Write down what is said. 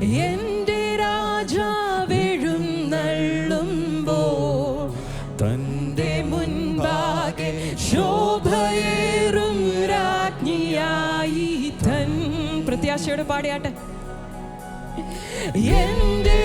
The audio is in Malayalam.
എന്റെ രാജാവെഴും തന്റെ മുൻപാകെ ശോഭയേറും രാജ്ഞിയായി തൻ പ്രത്യാശയോടെ പാടിയാട്ടെ. എന്റെ